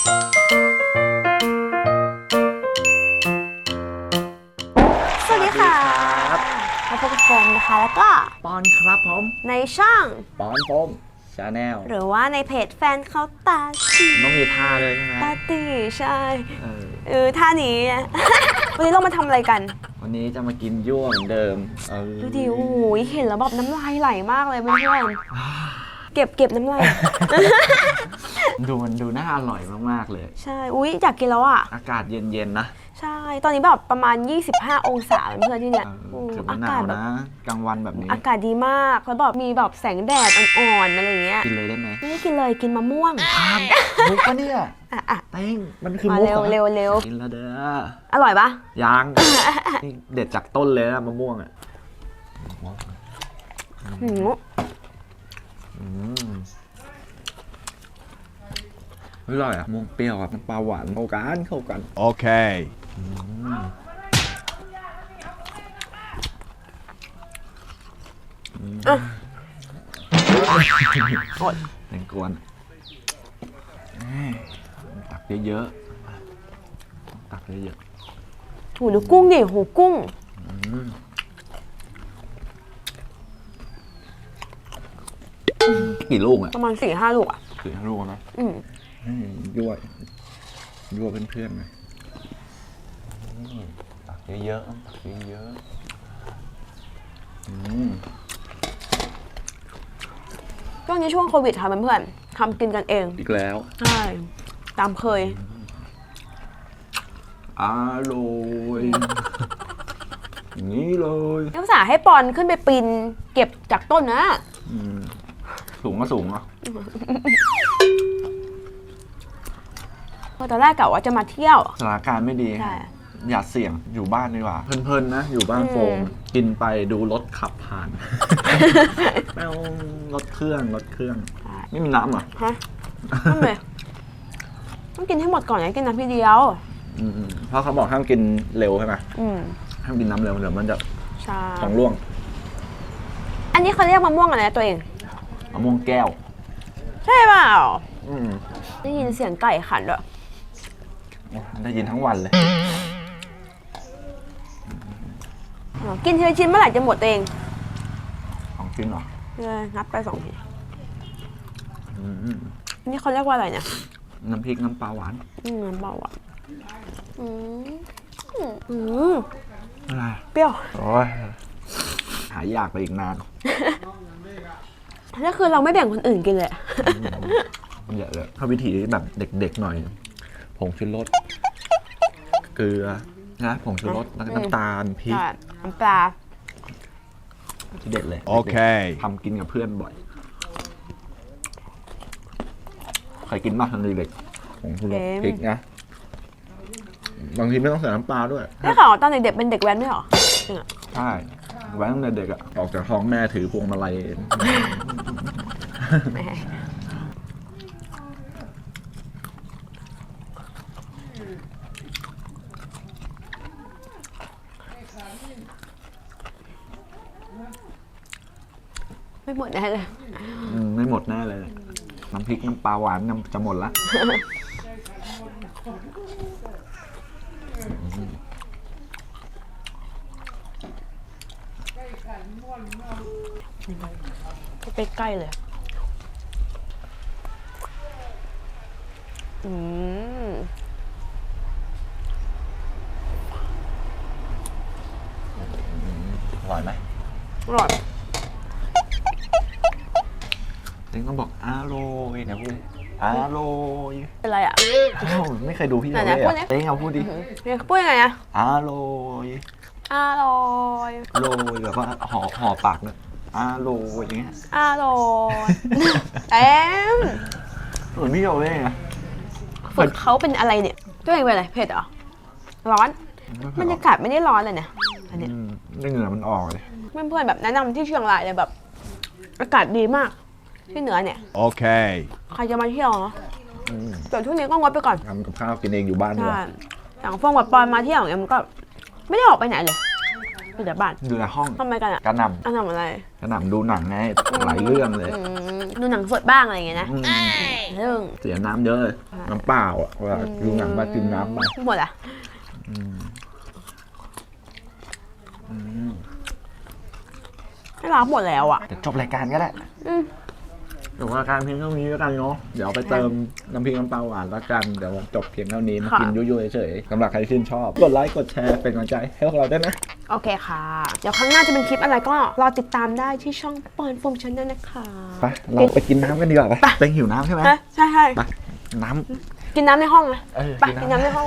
สวัสดีค่ะครับ มาพบกับโฟมนะคะ แล้วก็ปอนครับผมในช่องปอนปมชาแนลหรือว่าในเพจแฟนเขาตาตีต้องมีท่าเลยใช่ไหมตาตีใช่เออเออท่านี้ วันนี้เรามาทำอะไรกัน วันนี้จะมากินยั่วเหมือนเดิมเออดูดิโอ้โหเห็นแล้วแบบน้ำลายไหลมากเลยเพื่อนๆเก็บเก็บน้ำลาย ดูมันดูน่าอร่อยมาก ๆ เลย ใช่ อุ้ยอยากกินแล้วอะ อากาศเย็น ๆ นะ ใช่ ตอนนี้แบบประมาณ 25 องศาเพื่อนๆที่เนี่ยเอโอ้อเกือบอาไม่หนากาศวแบบนะ กลางวันแบบนี้ อากาศดีมากแล้วแบบมีแบบแสงแดดอ่อนๆอะไรอย่างเงี้ย กินเลยได้ไหมไม่ได้กินเลยกินมะม่วงมุกปะเนี่ยอะอะเต้งมันคือมามุกเร็วหอเร็วเร็วกินแล้วเด้อ อร่อยปะยังนี่เด็ดจากต้นเลยนะมะม่วงอะ หืมอืม อร่อยอะมะม่วงเปรี้ยวกับน้ำปลาหวานเข้ากันเข้ากัน Okay. อดแตงกวนเอ้ยตักเยอะๆตักเยอะโหดูกุ้งดิโหกุ้ง ๆกี่ลูกอะประมาณสี่ห้าลูกอะสี่ห้าลูกนะอืม อืมยั่วยั่วเพื่อนๆหน่อยนี่ตักเยอะๆตักเยอะๆอืมช่วงนี้ช่วงโควิดค่ะเพื่อนๆทำกินกันเอง อีกแล้ว ใช่ ตามเคย อร่อยอย่างนี้เลยนักศึกษาให้ปอนขึ้นไปปีนเก็บจากต้นนะอืมสูงก็สูงเนาะ ตอนแรกกะว่าจะมาเที่ยว สถานการณ์ไม่ดี ใช่ อย่าเสี่ยงอยู่บ้านดีกว่า เพลินๆนะ อยู่บ้านโฟมอืมกินไปดูรถขับผ่าน แป้วรถเครื่องรถเครื่องไม่มีน้ำเหรอฮะนั่นเลยต้องกินให้หมดก่อนนะกินน้ำพี่เดียว อืมๆเพราะเขาบอกห้ามกินเร็วใช่ไหมอืมห้ามกินน้ำเร็วเดี๋ยวมันจะใช่ท้องร่วงอันนี้เขาเรียกมะม่วงอะไรนะตัวเอง มะม่วงแก้ว ใช่เปล่า อืมได้ยินเสียงไก่ขันด้วย ได้ยินทั้งวันเลย อ๋อกินทีละชิ้นเมื่อไหร่จะหมดตัวเองของจริงเหรอเลยนับไปสองทีอืมอันนี้เขาเรียกว่าอะไรเนี่ย น้ำพริกน้ำปลาหวาน อืมน้ำเบาอะอืมอืมอะไร เปรี้ยวโอ้ยหายากไปอีกนานนี่คือเราไม่แบ่งคนอื่นกินเลยอะ มันเยอะเลยถ้าวิธีแบบเด็กๆหน่อย ผงชูรสเกลือนะผงชูรสแล้วก็น้ำตาลพริกใช่น้ำปลา ที่เด็ดเลยโอเคทำกินกับเพื่อนบ่อยเคยกินบ้างตอนเด็กๆผงชูรสพริกนะ บางทีไม่ต้องใส่น้ำปลาด้วย ได้ข่าวว่าตอนเด็กๆเป็นเด็กแว้นด้วยเหรอจริงอะใช่ไว้ตั้งแต่เด็กอะออกจากท้องแม่ถือพวงมาลัยแหม ไม่หมดแน่เลยอืมไม่หมดแน่เลย น้ำพริกน้ำปลาหวานน้ำจะหมดละไปใกล้เลย อืม อร่อยไหม อร่อยเต็งต้องบอกอร่อยนะพูดอร่อยเป็นไรอะอ้าวไม่เคยดูพี่ไหนเราๆเลยพูดดิอะเต็งเอาพูดดิเนี่ยพูดยังไงอะอร่อยอร่อยโรยแบบว่าห่อห่อปากเนี่ยอร่อยอย่างเงี้ยอร่อยเต็มเหมือนพี่เราเลยนะฝึกเขาเป็นอะไรเนี่ยตัวเองเป็นอะไรเผ็ดเหรอร้อนบรรยากาศไม่ได้ร้อนเลยเนี่ยอันเนี้ยอืมเหงื่อมันออกเลย เพื่อนๆแบบแนะนำที่เชียงรายเลยแบบ อากาศดีมาก ที่เหนือเนี่ย Okay. ใครจะมาเที่ยวเนาะอืมแต่ช่วงนี้ก็งดไปก่อนทำกับข้าวกินเองอยู่บ้านดีกใช่ว่าอย่างฟองกับปอนมาเที่ยวอย่างเงี้ยมันก็ ไม่ได้ออกไปไหนเลยไปอยู่แต่บ้านอยู่ในห้องทำไมกันอะกระหน่อันทำอะไรำกระหน่ำดูหนังไงหลายเรื่องเลย อืมดูหนังสดบ้างอะไรอย่างเงี้ยนะอืมเรื่องเสียน้ำเยอะเลยน้ำเปล่าอะเวลาดูหนังมากินน้ำไปหมดอะ อืม ให้ รับหมดแล้วอะเดี๋ยวจบรายการก็ได้อืมจบรายการเพียงเท่านี้แล้วกันเนาะ เดี๋ยวเอาไปเติมน้ำพริกน้ำปลาหวานแล้วกัน เดี๋ยวจบเพียงเท่านี้มาค่ะกินยุ่ยๆเฉยๆสำหรับใครที่ชื่นชอบ กดไลค์ กดแชร์ เป็นกำลังใจให้พวกเราด้วยนะ โอเคค่ะ เดี๋ยวครั้งหน้าจะเป็นคลิปอะไรก็รอติดตามได้ที่ช่องปอนฟงชันนั่นนะคะไป เราไปกินน้ำกันดีกว่าไปไปเต็งหิวน้ำใช่ไหมฮะใช่ใช่ไปน้ำกินน้ำในห้องนะเออไปกินน้ำในห้อง